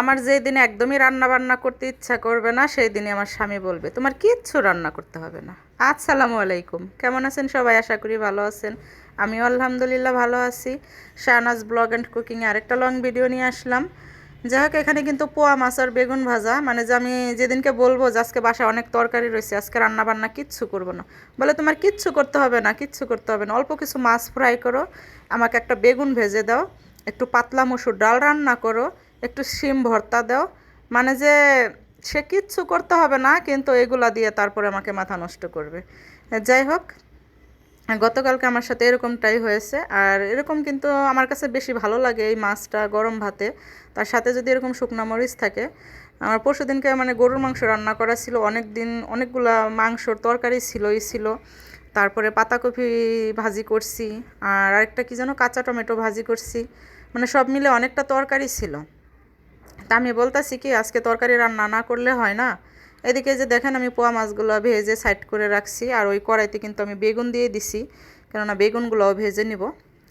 আমার যেই দিনে একদমই রান্না বান্না করতে ইচ্ছা করবে না, সেই দিনে আমার স্বামী বলবে, তোমার কিচ্ছু রান্না করতে হবে না। আসসালামু আলাইকুম। কেমন আছেন সবাই? আশা করি ভালো আছেন। আমিও আলহামদুলিল্লাহ ভালো আছি। শাহনাজ ব্লগ অ্যান্ড কুকিংয়ে আরেকটা লং ভিডিও নিয়ে আসলাম। যাই হোক, এখানে কিন্তু পোয়া, মাছ আর বেগুন ভাজা। মানে যে আমি যেদিনকে বলব যে আজকে বাসায় অনেক তরকারি রয়েছে, আজকে রান্না বান্না কিচ্ছু করব না। বলে, তোমার কিচ্ছু করতে হবে না, কিচ্ছু করতে হবে না। অল্প কিছু মাছ ফ্রাই করো। আমাকে একটা বেগুন ভেজে দাও। একটু পাতলা মসুর ডাল রান্না করো। একটু শিম ভর্তা দাও। মানে যে সে কিচ্ছু করতে হবে না, কিন্তু এগুলা দিয়ে তারপরে আমাকে মাথা নষ্ট করবে। যাই হোক, গতকালকে আমার সাথে এরকমটাই হয়েছে। আর এরকম কিন্তু আমার কাছে বেশি ভালো লাগে এই মাছটা গরম ভাতে। তার সাথে যদি এরকম শুকনো মরিচ থাকে, আমার পরশু দিনকে মানে গরুর মাংস রান্না করা ছিল। অনেক দিন অনেকগুলা মাংসর তরকারি ছিলই ছিল। তারপরে পাতাকপি ভাজি করছি। আর আরেকটা কি যেন কাঁচা টমেটো ভাজি করছি। মানে সব মিলে অনেকটা তরকারি ছিল। তা আমি বলতেছি কি, আজকে তরকারি রান্না না করলে হয় না। এদিকে যে দেখেন আমি পোয়া মাছগুলো ভেজে সাইড করে রাখছি, আর ওই কড়াইতে কিন্তু আমি বেগুন দিয়ে দিছি, কেননা বেগুনগুলোও ভেজে নিব।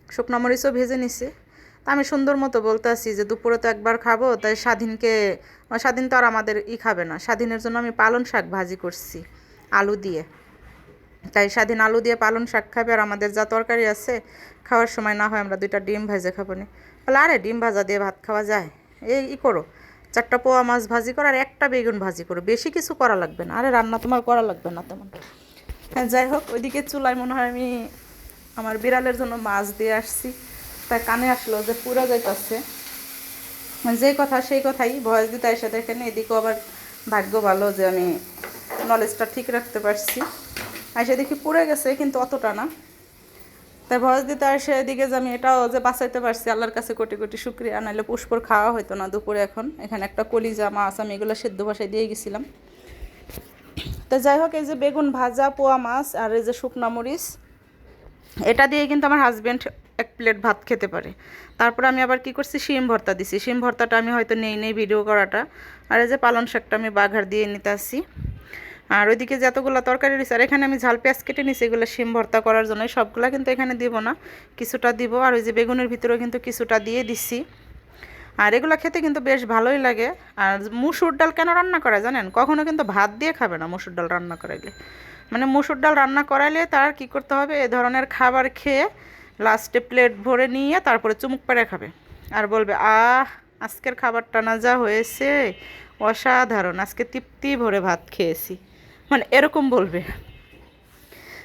শুকনো মরিচও ভেজে নিছি। তা আমি সুন্দর মতো বলতে আসি যে দুপুরে তো একবার খাব, তাই স্বাধীনকে স্বাধীন তো আর আমাদের ই খাবে না। স্বাধীনের জন্য আমি পালন শাক ভাজি করছি, আলু দিয়ে। তাই স্বাধীন আলু দিয়ে পালন শাক খাবে, আর আমাদের যা তরকারি আছে, খাওয়ার সময় না হয় আমরা দুইটা ডিম ভেজে খাব নি। বলে, আরে ডিম ভাজা দিয়ে ভাত খাওয়া যায়? এই ই করো, চারটা পোয়া মাছ ভাজি করো আর একটা বেগুন ভাজি করো, বেশি কিছু করা লাগবে না, আরে রান্না তোমার করা লাগবে না তেমন। হ্যাঁ যাই হোক, ওইদিকে চুলায় মনে হয় আমি আমার বিড়ালের জন্য মাছ দিয়ে আসছি, তাই কানে আসলো যে পুরো যাইতেছে। যে কথা, সেই কথাই ভয়েস দিতে এসে দেখেন এদিকেও আবার ভাগ্য ভালো যে আমি নলেজটা ঠিক রাখতে পারছি। এসে দেখি পুড়ে গেছে, কিন্তু অতটা না। তাই ভয়েস দিতে আসে এদিকে যে আমি এটাও যে বাঁচাইতে পারছি, আল্লাহর কাছে কোটি কোটি শুক্রিয়া। নাহলে পুষ্পর খাওয়া হতো না দুপুরে এখন। এখানে একটা কলিজা, মাছ, আমি এগুলো সেদ্ধ ভাষায় দিয়ে গেছিলাম। তো যাই হোক, এই যে বেগুন ভাজা, পোয়া মাছ আর এই যে শুকনা মরিচ, এটা দিয়ে কিন্তু আমার হাজব্যান্ড এক প্লেট ভাত খেতে পারে। তারপর আমি আবার কি করছি? শিম ভর্তা দিছি। শিম ভর্তাটা আমি হয়তো নেই নেই ভিডিও করাটা। আর এই যে পালন শাকটা আমি বাঘার দিয়ে নিতে আসি আর ওইদিকে যতগুলো তরকারি রয়েছে, আর এখানে আমি ঝাল, পেঁয়াজ কেটে নিছি, এগুলো শিম ভর্তা করার জন্য সবগুলা কিন্তু এখানে দিব না, কিছুটা দিব, আর ওই যে বেগুনের ভিতরেও কিন্তু কিছুটা দিয়ে দিছি। আর এগুলো খেতে কিন্তু বেশ ভালোই লাগে। আর মুসুর ডাল কেন রান্না করা জানেন? কখনো কিন্তু ভাত দিয়ে খাবে না মুসুর ডাল রান্না করাইলে। মানে মুসুর ডাল রান্না করাইলে তার কি করতে হবে? এ ধরনের খাবার খেয়ে লাস্টে প্লেট ভরে নিয়ে তারপরে চুমুক পেড়ে খাবে। আর বলবে, আহ, আজকের খাবারটা না যা হয়েছে, অসাধারণ। আজকে তৃপ্তি ভরে ভাত খেয়েছি। মানে এরকম বলবে।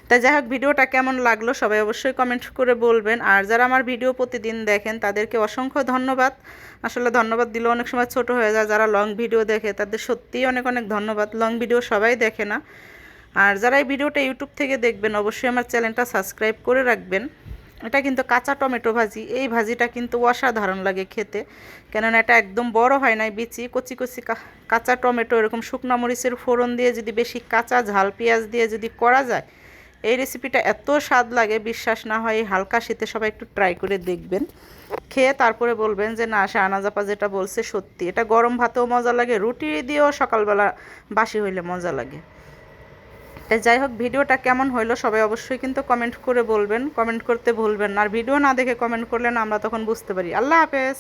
তাই যাই হোক, ভিডিওটা কেমন লাগল সবাই অবশ্যই কমেন্ট করে বলবেন। আর যারা আমার ভিডিও প্রতিদিন দেখেন, তাদেরকে অসংখ্য ধন্যবাদ। আসলে ধন্যবাদ দিলে অনেক সময় ছোট হয়ে যায়, যারা লং ভিডিও দেখে, তাদের সত্যিই অনেক অনেক ধন্যবাদ। লং ভিডিও সবাই দেখে না। আর যারা এই ভিডিওটা ইউটিউব থেকে দেখবেন, অবশ্যই আমার চ্যানেলটা সাবস্ক্রাইব করে রাখবেন। এটা কিন্তু কাঁচা টমেটো ভাজি। এই ভাজিটা কিন্তু অসাধারণ লাগে খেতে। কেননা এটা একদম বড় হয় নাই বিচি, কচি কচি কাঁচা টমেটো, এরকম শুকনো মরিচের ফোড়ন দিয়ে যদি বেশি কাঁচা ঝাল পেঁয়াজ দিয়ে যদি করা যায়, এই রেসিপিটা এত স্বাদ লাগে, বিশ্বাস না হয় এই হালকা শীতে সবাই একটু ট্রাই করে দেখবেন। খেয়ে তারপরে বলবেন যে, না শাহনাজাপা যেটা বলছে সত্যি। এটা গরম ভাতেও মজা লাগে, রুটি দিয়েও সকালবেলা বাসি হইলে মজা লাগে। যাই হোক, ভিডিওটা কেমন হলো সবাই অবশ্যই কিন্তু কমেন্ট করে বলবেন। কমেন্ট করতে ভুলবেন আর ভিডিও না দেখে কমেন্ট করলেন আমরা তখন বুঝতে পারি। আল্লাহ হাফেজ।